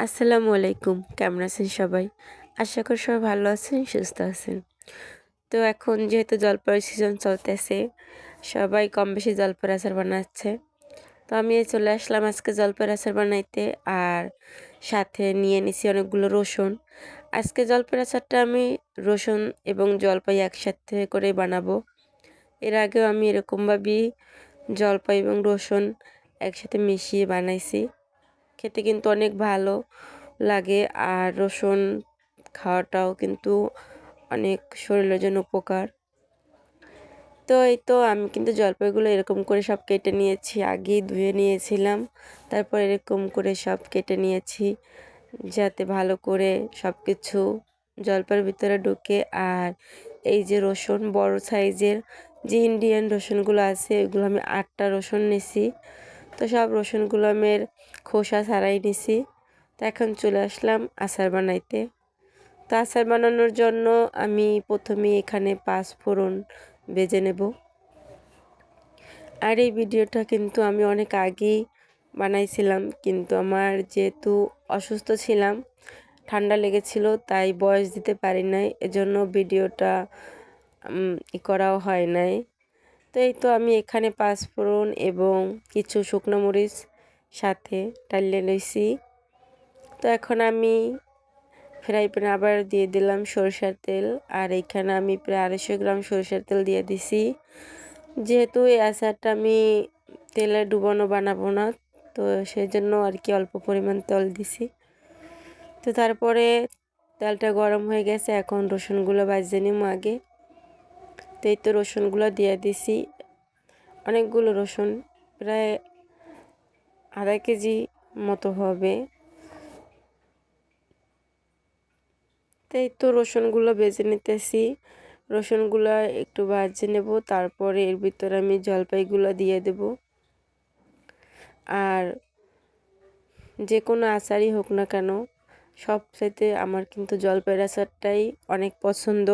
আসসালামু আলাইকুম। কেমন আছেন সবাই? আশা করি সবাই ভালো আছেন, সুস্থ আছেন। তো এখন যেহেতু জলপাইয়ের সিজন চলতেছে, সবাই কম বেশি জলপাইয়ের আচার বানাচ্ছে। তো আমি চলে আসলাম আজকে জলপাইয়ের আচার বানাইতে আর সাথে নিয়ে নিছি অনেকগুলো রসুন। আজকে জলপাইয়ের আচারটা আমি রসুন এবং জলপাই একসাথে করে বানাবো। এর আগেও আমি এরকমভাবেই জলপাই এবং রসুন একসাথে মিশিয়ে বানাইছি। খেতে কিন্তু অনেক ভালো লাগে। আর রসুন খাওয়াটাও কিন্তু অনেক শরীরের জন্য উপকার। তো এই তো আমি কিন্তু জলপাইগুলো এরকম করে সব কেটে নিয়েছি, আগেই ধুয়ে নিয়েছিলাম। তারপর এরকম করে সব কেটে নিয়েছি যাতে ভালো করে সব কিছু জলপাইয়ের ভিতরে ঢুকে। আর এই যে রসুন বড় সাইজের, যে ইন্ডিয়ান রসুনগুলো আছে, এগুলো আমি আটটা রসুন নিছি। তো সব রসুনগুলো আমি খোসা ছাড়াই নিছি। তো এখন চলে আসলাম আচার বানাইতে। তো আচার বানানোর জন্য আমি প্রথমে এখানে পাঁচ ফোড়ন বেজে নেব। আর এই ভিডিওটা কিন্তু আমি অনেক আগেই বানাইছিলাম, কিন্তু আমার যেহেতু অসুস্থ ছিলাম, ঠান্ডা লেগেছিল, তাই বয়স দিতে পারি নাই, এজন্য ভিডিওটা ই করাও হয় নাই। তো এই তো আমি এখানে পাঁচফোড়ন এবং কিছু শুকনো মরিচ সাথে টালিয়ে লইছি তো এখন আমি ফ্রাই প্যানে আবার দিয়ে দিলাম সরষের তেল আর এখানে আমি প্রায় আড়াইশো গ্রাম সরষের তেল দিয়ে দিছি। যেহেতু এই আচারটা আমি তেলে ডুবানো বানাবো না, তো সেই জন্য আর কি অল্প পরিমাণ তেল দিছি। তো তারপরে তেলটা গরম হয়ে গেছে, এখন রসুনগুলো বাজিয়ে নিম আগে। তো এই তো রসুনগুলো দিয়ে দিছি। অনেকগুলো রসুন, প্রায় আধা কেজি মতো হবে। তাই তো রসুনগুলো বেজে নিতেছি। রসুনগুলো একটু ভাজে নেব, তারপরে এর ভিতরে আমি জলপাইগুলো দিয়ে দেব। আর যে কোনো আচারই হোক না কেন সব সাথে আমার কিন্তু জলপাইয়ের আচারটাই অনেক পছন্দ।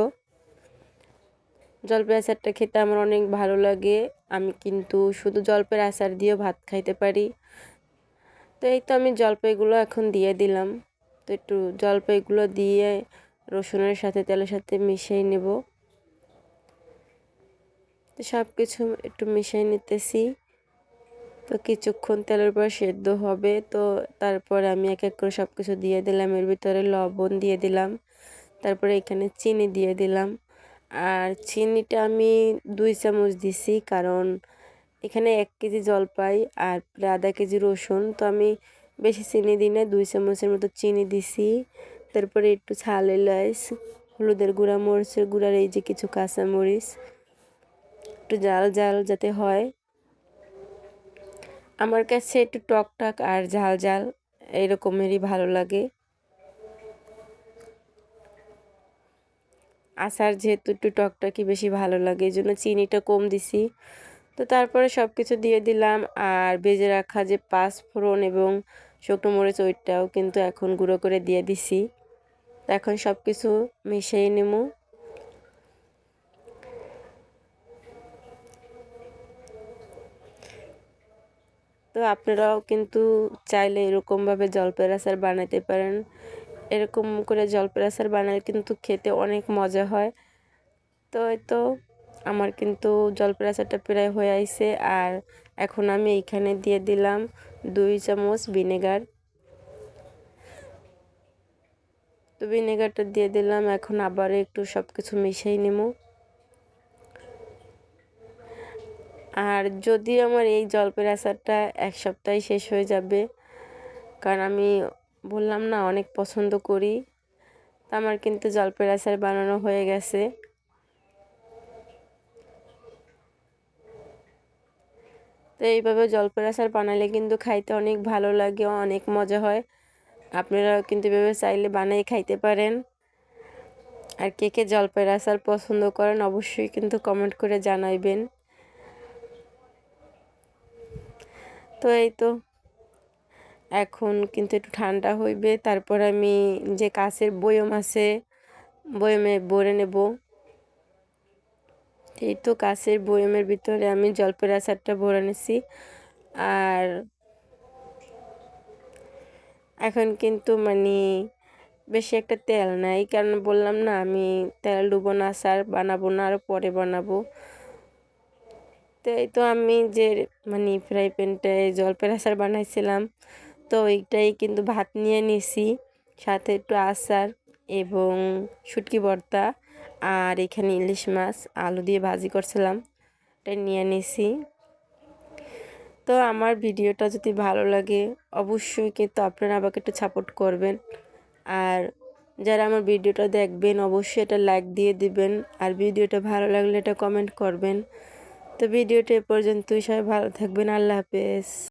জলপাই আচারটা খেতে আমার অনেক ভালো লাগে। আমি কিন্তু শুধু জলপাইয়ের আচার দিয়েও ভাত খাইতে পারি। তো এই তো আমি জলপাইগুলো এখন দিয়ে দিলাম। তো একটু জলপাইগুলো দিয়ে রসুনের সাথে তেলের সাথে মিশিয়ে নেব। তো সব কিছু একটু মিশিয়ে নিতেছি। তো কিছুক্ষণ তেলের পর সেদ্ধ হবে। তো তারপর আমি এক এক করে সব কিছু দিয়ে দিলাম। এর ভিতরে লবণ দিয়ে দিলাম। তারপরে এখানে চিনি দিয়ে দিলাম। আর চিনিটা আমি দুই চামচ দিছি, কারণ এখানে এক কেজি জলপাই আর প্রায় আধা কেজি রসুন। তো আমি বেশি চিনি দিই না দুই চামচের মতো চিনি দিছি। তারপরে একটু ছাল এলাইচ হলুদের গুঁড়া, মরিচের গুঁড়ার এই যে কিছু কাঁচা মরিচ একটু জাল জাল যাতে হয়। আমার কাছে একটু টক টক আর ঝাল ঝাল এরকমেরই ভালো লাগে। আচার যেহেতু একটু টকটকি বেশি ভালো লাগে, এই জন্য চিনিটা কম দিছি। তো তারপরে সব কিছু দিয়ে দিলাম, আর বেজে রাখা যে পাঁচ ফোড়ন এবং শুকনো মরিচ ওইটাও কিন্তু এখন গুঁড়ো করে দিয়ে দিছি। এখন সব কিছু মিশিয়ে নেব তো আপনারাও কিন্তু চাইলে এরকমভাবে জলপাইয়ের আচার বানাতে পারেন। এরকম করে জলপাইয়ের আচার বানালে কিন্তু খেতে অনেক মজা হয়। তো তো আমার কিন্তু জলপাইয়ের আচারটা প্রায় হয়ে আইছে, আর এখন আমি এইখানে দিয়ে দিলাম দুই চামচ ভিনেগার। তো ভিনেগারটা দিয়ে দিলাম, এখন আবার একটু সব কিছু মিশিয়ে নেব। আর যদি আমার এই জলপের আচারটা এক সপ্তাহে শেষ হয়ে যাবে, কারণ আমি বললাম, না, অনেক পছন্দ করি। আমার কিন্তু জলপের আচার বানানো হয়ে গেছে। তো এইভাবে জলপের আচার বানালে কিন্তু খাইতে অনেক ভালো লাগে, অনেক মজা হয়। আপনারাও কিন্তু এভাবে চাইলে বানিয়ে খাইতে পারেন। আর কে কে জলপের আচার পছন্দ করেন অবশ্যই কিন্তু কমেন্ট করে জানাইবেন। তো এই তো এখন কিন্তু একটু ঠান্ডা হইবে। তারপর আমি যে কাছের বয়ম আছে, বয়মে ভরে নেব। এই তো কাছের বয়মের ভিতরে আমি জলপের আচারটা ভরে নিছি। আর এখন কিন্তু মানে বেশি একটা তেল নাই, কারণ বললাম না আমি তেল ডুবো না, আচার বানাবো না আরও পরে বানাবো। তো এই তো আমি যে মানে ফ্রাই প্যানটায় জলপের আচার বানাইছিলাম তো এইটাই কিন্তু ভাত নিয়ে নিছি। সাথে একটু আচার এবং শুটকি ভর্তা আর এখানে ইলিশ মাছ, আলু দিয়ে ভাজি করছিলাম। এটা নিয়ে নিছি। তো আমার ভিডিওটা যদি ভালো লাগে অবশ্যই কিন্তু আপনারা আমাকে একটু সাপোর্ট করবেন। আর যারা আমার ভিডিওটা দেখবেন অবশ্যই এটা লাইক দিয়ে দিবেন। আর ভিডিওটা ভালো লাগলে এটা কমেন্ট করবেন। তো ভিডিওটা এ পর্যন্তই, সবাই ভালো থাকবেন, আল্লাহ হাফেজ।